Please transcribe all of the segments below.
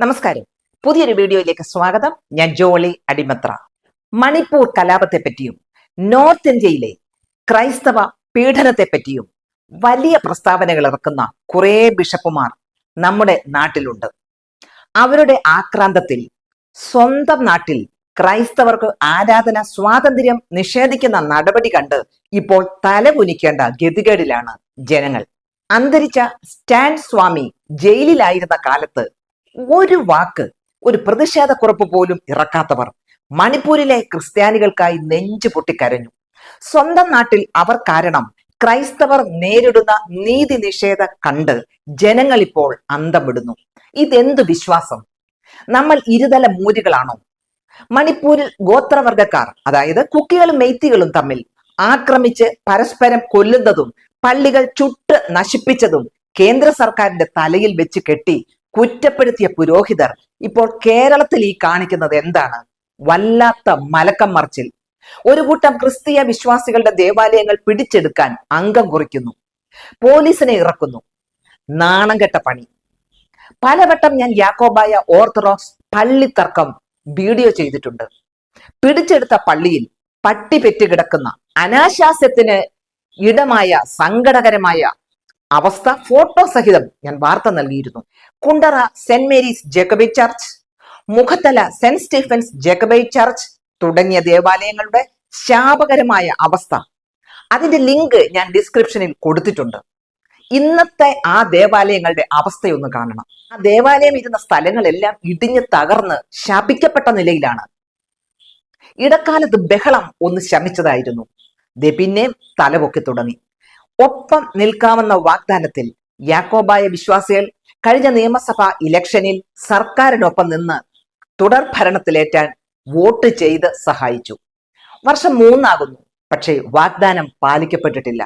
നമസ്കാരം. പുതിയൊരു വീഡിയോയിലേക്ക് സ്വാഗതം. ഞാൻ ജോളി അടിമത്ര. മണിപ്പൂർ കലാപത്തെ പറ്റിയും നോർത്ത് ഇന്ത്യയിലെ ക്രൈസ്തവ പീഡനത്തെ പറ്റിയും വലിയ പ്രസ്താവനകൾ ഇറക്കുന്ന കുറെ ബിഷപ്പുമാർ നമ്മുടെ നാട്ടിലുണ്ട്. അവരുടെ ആക്രാന്തത്തിൽ സ്വന്തം നാട്ടിൽ ക്രൈസ്തവർക്ക് ആരാധന സ്വാതന്ത്ര്യം നിഷേധിക്കുന്ന നടപടി കണ്ട് ഇപ്പോൾ തലകുനിക്കേണ്ട ഗതികേടിലാണ് ജനങ്ങൾ. അന്തരിച്ച സ്റ്റാൻ സ്വാമി ജയിലിലായിരുന്ന കാലത്ത് ഒരു വാക്ക് ഒരു പ്രതിഷേധക്കുറപ്പ് പോലും ഇറക്കാത്തവർ മണിപ്പൂരിലെ ക്രിസ്ത്യാനികൾക്കായി നെഞ്ചു പൊട്ടിക്കരഞ്ഞു സ്വന്തം നാട്ടിൽ അവർ കാരണം ക്രൈസ്തവർ നേരിടുന്ന നീതി നിഷേധ കണ്ട് ജനങ്ങൾ ഇപ്പോൾ അന്തം വിടുന്നു ഇതെന്തു വിശ്വാസം? നമ്മൾ ഇരുതല മൂരികളാണോ? മണിപ്പൂരിൽ ഗോത്രവർഗക്കാർ അതായത് കുക്കികളും മെയ്ത്തികളും തമ്മിൽ ആക്രമിച്ച് പരസ്പരം കൊല്ലുന്നതും പള്ളികൾ ചുട്ട് നശിപ്പിച്ചതും കേന്ദ്ര സർക്കാരിന്റെ തലയിൽ വെച്ച് കെട്ടി കുറ്റപ്പെടുത്തിയ പുരോഹിതർ ഇപ്പോൾ കേരളത്തിൽ ഈ കാണിക്കുന്നത് എന്താണ്? വല്ലാത്ത മലക്കം മറിച്ചിൽ. ഒരു കൂട്ടം ക്രിസ്തീയ വിശ്വാസികളുടെ ദേവാലയങ്ങൾ പിടിച്ചെടുക്കാൻ അംഗം കുറിക്കുന്നു. പോലീസിനെ ഇറക്കുന്നു. നാണം കെട്ട പണി. പലവട്ടം ഞാൻ യാക്കോബായ ഓർത്തഡോക്സ് പള്ളി തർക്കം വീഡിയോ ചെയ്തിട്ടുണ്ട്. പിടിച്ചെടുത്ത പള്ളിയിൽ പട്ടി പെറ്റുകിടക്കുന്ന അനാശാസ്യത്തിന് ഇടമായ സങ്കടകരമായ അവസ്ഥ ഫോട്ടോ സഹിതം ഞാൻ വാർത്ത നൽകിയിരുന്നു. Kundara saint Mary's Jacobite church Mukhathala saint Stephen's Jacobite church തുടങ്ങിയ ദേവാലയങ്ങളുടെ ശാപകരമായ അവസ്ഥ. അതിന്റെ ലിങ്ക് ഞാൻ ഡിസ്ക്രിപ്ഷനിൽ കൊടുത്തിട്ടുണ്ട്. ഇന്നത്തെ ആ ദേവാലയങ്ങളുടെ അവസ്ഥയൊന്ന് കാണണം. ആ ദേവാലയം ഇരുന്ന സ്ഥലങ്ങളെല്ലാം ഇടിഞ്ഞ് തകർന്ന് ശപിക്കപ്പെട്ട നിലയിലാണ്. ഇടക്കാലത്ത് ബഹളം ഒന്ന് ശമിച്ചതായിരുന്നു. ദേ പിന്നെ തലപൊക്കി തുടങ്ങി. ഒപ്പം നിൽക്കാമെന്ന വാഗ്ദാനത്തിൽ യാക്കോബായ വിശ്വാസികൾ കഴിഞ്ഞ നിയമസഭാ ഇലക്ഷനിൽ സർക്കാരിനൊപ്പം നിന്ന് തുടർ ഭരണത്തിലേറ്റാൻ വോട്ട് ചെയ്ത് സഹായിച്ചു. വർഷം മൂന്നാകുന്നു പക്ഷേ വാഗ്ദാനം പാലിക്കപ്പെട്ടിട്ടില്ല.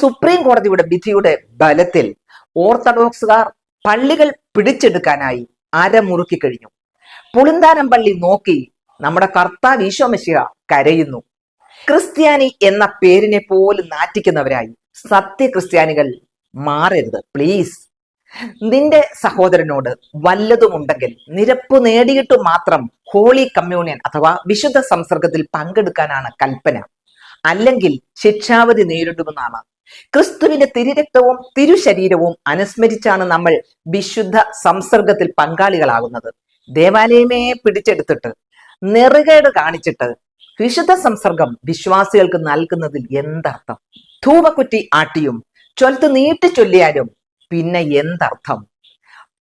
സുപ്രീം കോടതിയുടെ വിധിയുടെ ബലത്തിൽ ഓർത്തഡോക്സുകാർ പള്ളികൾ പിടിച്ചെടുക്കാനായി അരമുറുക്കി കഴിഞ്ഞു. പുളിന്താനം പള്ളി നോക്കി നമ്മുടെ കർത്താവ് ഈശോമശിഹ കരയുന്നു. ക്രിസ്ത്യാനി എന്ന പേരിനെ പോലും നാറ്റിക്കുന്നവരായി. സത്യ ക്രിസ്ത്യാനികൾ മാറരുത് പ്ലീസ് നിന്റെ സഹോദരനോട് വല്ലതുമുണ്ടെങ്കിൽ നിരപ്പ് നേടിയിട്ട് മാത്രം ഹോളി കമ്മ്യൂണിയൻ അഥവാ വിശുദ്ധ സംസർഗത്തിൽ പങ്കെടുക്കാനാണ് കൽപ്പന. അല്ലെങ്കിൽ ശിക്ഷാവധി നേരിടുമെന്നാണ്. ക്രിസ്തുവിന്റെ തിരുരക്തവും തിരുശരീരവും അനുസ്മരിച്ചാണ് നമ്മൾ വിശുദ്ധ സംസർഗത്തിൽ പങ്കാളികളാകുന്നത്. ദേവാലയമേ പിടിച്ചെടുത്തിട്ട് നെറുകേട് കാണിച്ചിട്ട് വിശുദ്ധ സംസർഗം വിശ്വാസികൾക്ക് നൽകുന്നതിൽ എന്തർത്ഥം? ധൂപക്കുറ്റി ആട്ടിയും ചൊൽത്ത് നീട്ടി ചൊല്ലിയാലും പിന്നെ എന്തർത്ഥം?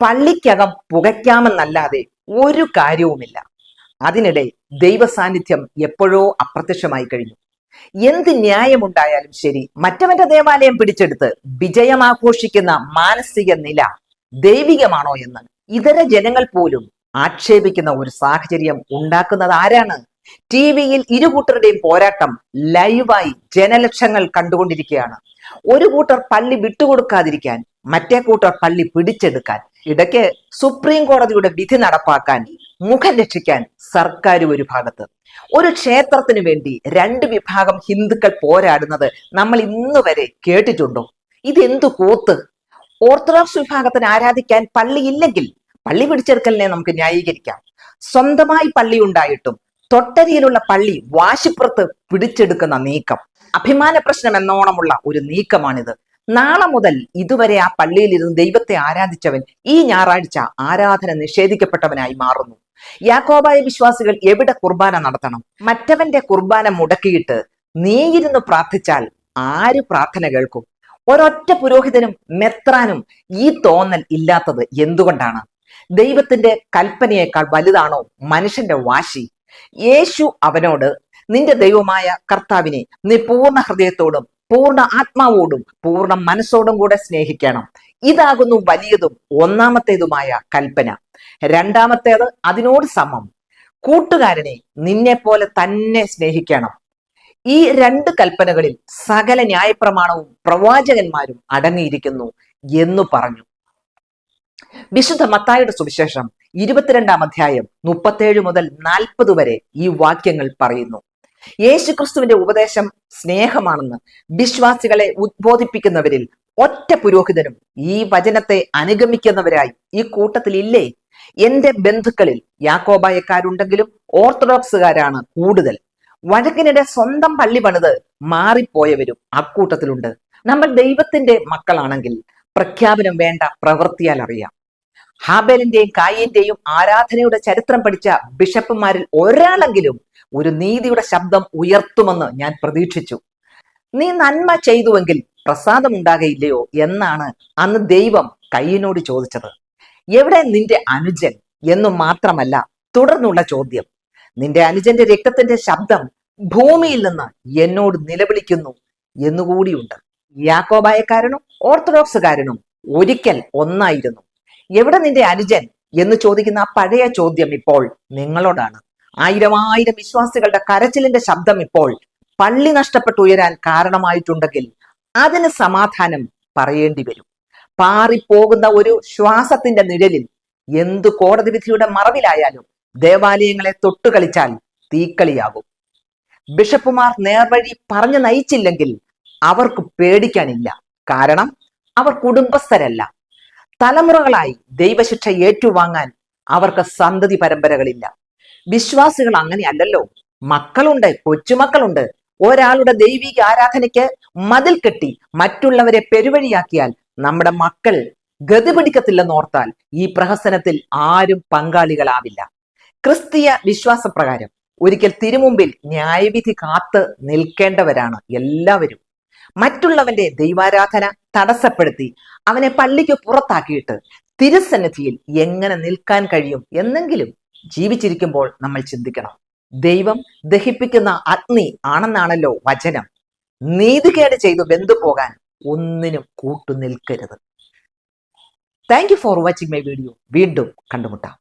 പള്ളിക്കകം പുകയ്ക്കാമെന്നല്ലാതെ ഒരു കാര്യവുമില്ല. അതിനിടെ ദൈവ സാന്നിധ്യം എപ്പോഴോ അപ്രത്യക്ഷമായി കഴിഞ്ഞു. എന്ത് ന്യായമുണ്ടായാലും ശരി മറ്റവന്റെ ദേവാലയം പിടിച്ചെടുത്ത് വിജയമാഘോഷിക്കുന്ന മാനസിക നില ദൈവികമാണോ എന്ന് ഇതര ജനങ്ങൾ പോലും ആക്ഷേപിക്കുന്ന ഒരു സാഹചര്യം ഉണ്ടാക്കുന്നത് ആരാണ്? ടി വിയിൽ ഇരുകൂട്ടരുടെയും പോരാട്ടം ലൈവായി ജനലക്ഷങ്ങൾ കണ്ടുകൊണ്ടിരിക്കുകയാണ്. ഒരു കൂട്ടർ പള്ളി വിട്ടുകൊടുക്കാതിരിക്കാൻ മറ്റേ കൂട്ടർ പള്ളി പിടിച്ചെടുക്കാൻ ഇടയ്ക്ക് സുപ്രീം കോടതിയുടെ വിധി നടപ്പാക്കാൻ മുഖം രക്ഷിക്കാൻ സർക്കാർ ഒരു ഭാഗത്ത്. ഒരു ക്ഷേത്രത്തിന് വേണ്ടി രണ്ട് വിഭാഗം ഹിന്ദുക്കൾ പോരാടുന്നത് നമ്മൾ ഇന്ന് വരെ കേട്ടിട്ടുണ്ടോ? ഇതെന്തു കൂത്ത്? ഓർത്തഡോക്സ് വിഭാഗത്തിന് ആരാധിക്കാൻ പള്ളിയില്ലെങ്കിൽ പള്ളി പിടിച്ചെടുക്കലിനെ നമുക്ക് ന്യായീകരിക്കാം. സ്വന്തമായി പള്ളി ഉണ്ടായിട്ടും തൊട്ടരിയിലുള്ള പള്ളി വാശിപ്പുറത്ത് പിടിച്ചെടുക്കുന്ന നീക്കം. അഭിമാന പ്രശ്നം എന്നോണമുള്ള ഒരു നീക്കമാണിത്. നാളെ മുതൽ ഇതുവരെ ആ പള്ളിയിൽ ഇരുന്ന് ദൈവത്തെ ആരാധിച്ചവൻ ഈ ഞായറാഴ്ച ആരാധന നിഷേധിക്കപ്പെട്ടവനായി മാറുന്നു. യാക്കോബായ വിശ്വാസികൾ എവിടെ കുർബാന നടത്തണം? മറ്റവന്റെ കുർബാന മുടക്കിയിട്ട് നീയിരുന്ന് പ്രാർത്ഥിച്ചാൽ ആര് പ്രാർത്ഥന കേൾക്കും? ഒരൊറ്റ പുരോഹിതനും മെത്രാനും ഈ തോന്നൽ ഇല്ലാത്തത് എന്തുകൊണ്ടാണ്? ദൈവത്തിന്റെ കൽപ്പനയേക്കാൾ വലുതാണോ മനുഷ്യന്റെ വാശി? യേശു അവനോട് നിന്റെ ദൈവമായ കർത്താവിനെ നീ പൂർണ ഹൃദയത്തോടും പൂർണ ആത്മാവോടും പൂർണ മനസ്സോടും കൂടെ സ്നേഹിക്കണം. ഇതാകുന്നു വലിയതും ഒന്നാമത്തേതുമായ കൽപ്പന. രണ്ടാമത്തേത് അതിനോട് സമം. കൂട്ടുകാരനെ നിന്നെ പോലെ തന്നെ സ്നേഹിക്കണം. ഈ രണ്ട് കൽപ്പനകളിൽ സകല ന്യായപ്രമാണവും പ്രവാചകന്മാരും അടങ്ങിയിരിക്കുന്നു എന്നു പറഞ്ഞു. വിശുദ്ധ മത്തായുടെ സുവിശേഷം ഇരുപത്തിരണ്ടാം അധ്യായം മുപ്പത്തേഴ് മുതൽ നാൽപ്പത് വരെ ഈ വാക്യങ്ങൾ പറയുന്നു. യേശുക്രിസ്തുവിന്റെ ഉപദേശം സ്നേഹമാണെന്ന് വിശ്വാസികളെ ഉദ്ബോധിപ്പിക്കുന്നവരിൽ ഒറ്റ പുരോഹിതനും ഈ വചനത്തെ അനുഗമിക്കുന്നവരായി ഈ കൂട്ടത്തിൽ ഇല്ലേ? എന്റെ ബന്ധുക്കളിൽ യാക്കോബായക്കാരുണ്ടെങ്കിലും ഓർത്തഡോക്സുകാരാണ് കൂടുതൽ. വഴക്കിനിടെ സ്വന്തം പള്ളി പണിത് മാറിപ്പോയവരും അക്കൂട്ടത്തിലുണ്ട്. നമ്മൾ ദൈവത്തിന്റെ മക്കളാണെങ്കിൽ പ്രഖ്യാപനം വേണ്ട പ്രവൃത്തിയാൽ അറിയാം. ഹാബേലിന്റെയും കായിന്റെയും ആരാധനയുടെ ചരിത്രം പഠിച്ച ബിഷപ്പുമാരിൽ ഒരാളെങ്കിലും ഒരു നീതിയുടെ ശബ്ദം ഉയർത്തുമെന്ന് ഞാൻ പ്രതീക്ഷിച്ചു. നീ നന്മ ചെയ്തുവെങ്കിൽ പ്രസാദമുണ്ടാകയില്ലയോ എന്നാണ് അന്ന് ദൈവം കയ്യനോട് ചോദിച്ചത്. എവിടെ നിന്റെ അനുജൻ എന്നു മാത്രമല്ല തുടർന്നുള്ള ചോദ്യം. നിന്റെ അനുജന്റെ രക്തത്തിന്റെ ശബ്ദം ഭൂമിയിൽ നിന്ന് എന്നോട് നിലവിളിക്കുന്നു എന്നുകൂടിയുണ്ട്. യാക്കോബായക്കാരനും ഓർത്തഡോക്സുകാരനും ഒരിക്കൽ ഒന്നായിരുന്നു. എവിടെ നിന്റെ അനുജൻ എന്ന് ചോദിക്കുന്ന ആ പഴയ ചോദ്യം ഇപ്പോൾ നിങ്ങളോടാണ്. ആയിരം ആയിരം വിശ്വാസികളുടെ കരച്ചിലിന്റെ ശബ്ദം ഇപ്പോൾ പള്ളി നഷ്ടപ്പെട്ടു ഉയരാൻ കാരണമായിട്ടുണ്ടെങ്കിൽ അതിന് സമാധാനം പറയേണ്ടി വരും. പാറിപ്പോകുന്ന ഒരു ശ്വാസത്തിന്റെ നിഴലിൽ എന്തു കോടതി വിധിയുടെ മറവിലായാലും ദേവാലയങ്ങളെ തൊട്ടുകളിച്ചാൽ തീക്കളിയാകും. ബിഷപ്പുമാർ നേർവഴി പറഞ്ഞു നയിച്ചില്ലെങ്കിൽ അവർക്ക് പേടിക്കാനില്ല. കാരണം അവർ കുടുംബസ്ഥരല്ല. തലമുറകളായി ദൈവശിക്ഷ ഏറ്റുവാങ്ങാൻ അവർക്ക് സന്തതി പരമ്പരകളില്ല. വിശ്വാസികൾ അങ്ങനെയല്ലല്ലോ. മക്കളുണ്ട് കൊച്ചുമക്കളുണ്ട്. ഒരാളുടെ ദൈവിക ആരാധനയ്ക്ക് മതിൽ കെട്ടി മറ്റുള്ളവരെ പെരുവഴിയാക്കിയാൽ നമ്മുടെ മക്കൾ ഗതി പിടിക്കത്തില്ലെന്നോർത്താൽ ഈ പ്രഹസനത്തിൽ ആരും പങ്കാളികളാവില്ല. ക്രിസ്തീയ വിശ്വാസപ്രകാരം ഒരിക്കൽ തിരുമുമ്പിൽ ന്യായവിധി കാത്ത് നിൽക്കേണ്ടവരാണ് എല്ലാവരും. മറ്റുള്ളവന്റെ ദൈവാരാധന തടസ്സപ്പെടുത്തി അവനെ പള്ളിക്ക് പുറത്താക്കിയിട്ട് തിരുസന്നിധിയിൽ എങ്ങനെ നിൽക്കാൻ കഴിയും എന്നെങ്കിലും ജീവിച്ചിരിക്കുമ്പോൾ നമ്മൾ ചിന്തിക്കണം. ദൈവം ദഹിപ്പിക്കുന്ന അഗ്നി ആണെന്നാണല്ലോ വചനം. നീതികേട് ചെയ്തു ബന്ധു പോകാൻ ഒന്നിനും കൂട്ടുനിൽക്കരുത്. Thank you for watching my video വീണ്ടും കണ്ടുമുട്ടാം.